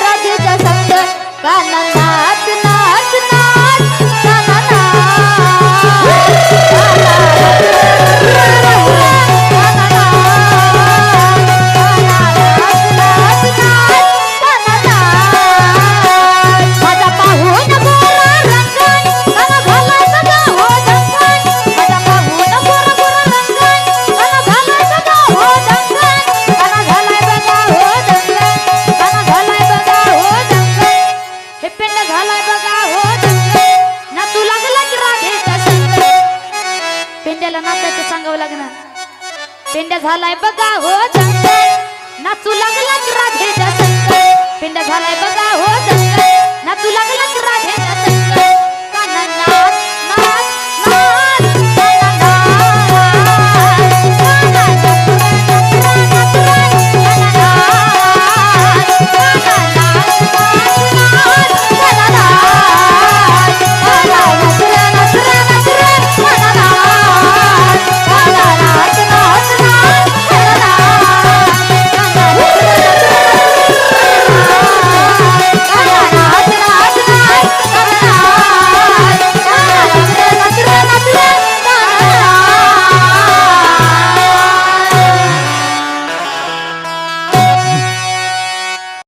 राधेच्या संग काना नाच नाच नाच.